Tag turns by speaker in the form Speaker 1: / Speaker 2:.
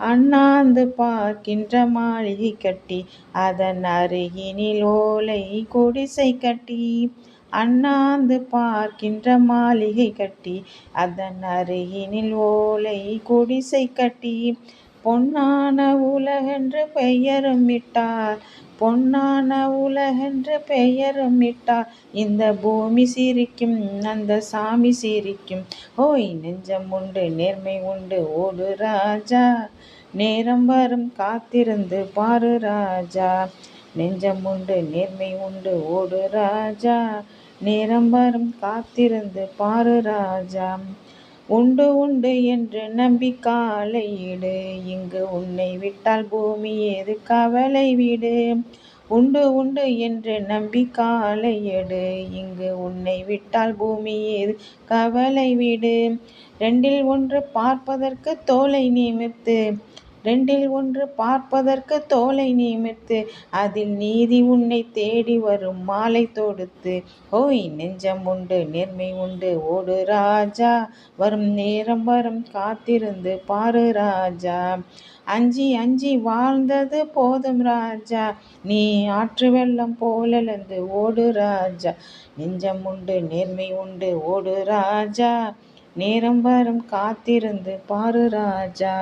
Speaker 1: அண்ணாந்து பார்க்கின்ற மாளிகை கட்டி அதன் அருகினில் ஓலை குடிசை கட்டி அண்ணாந்து பார்க்கின்ற மாளிகை கட்டி அதன் அருகினில் ஓலை குடிசை கட்டி. பொன்னான உலகென்று பெயரும் இட்டார் பொன்னான உலகென்று பெயரும் இட்டார். இந்த பூமி சிரிக்கும் அந்த சாமி சிரிக்கும். ஓய் நெஞ்சம் உண்டு நேர்மை உண்டு ஓடு ராஜா. நேரம் வரும் காத்திருந்து பாரு ராஜா. நெஞ்சம் உண்டு நேர்மை உண்டு ஓடு ராஜா. நேரம் வரும் காத்திருந்து பாரு ராஜா. உண்டு உண்டு என்று நம்பி காலையிடு இங்கு உன்னை விட்டால் பூமி ஏது கவலை விடு. உண்டு உண்டு என்று நம்பி காலையெடு இங்கு உன்னை விட்டால் பூமி ஏது கவலை விடு. ரெண்டில் ஒன்று பார்ப்பதற்கு தோலை நிமிர்த்து. ரெண்டில் ஒன்று பார்ப்பதற்கு தோலை நிமிர்த்து அதில் நீதி உன்னை தேடி வரும் மாலை தொடுத்து. ஓய் நெஞ்சம் உண்டு நேர்மை உண்டு ஓடு ராஜா. வரும் நேரம் வரும் காத்திருந்து பாரு ராஜா. அஞ்சி அஞ்சி வாழ்ந்தது போதும் ராஜா. நீ ஆற்று வெள்ளம் போலந்து ஓடு ராஜா. நெஞ்சம் உண்டு நேர்மை உண்டு ஓடு ராஜா. நேரம் வரும் காத்திருந்து பாரு ராஜா.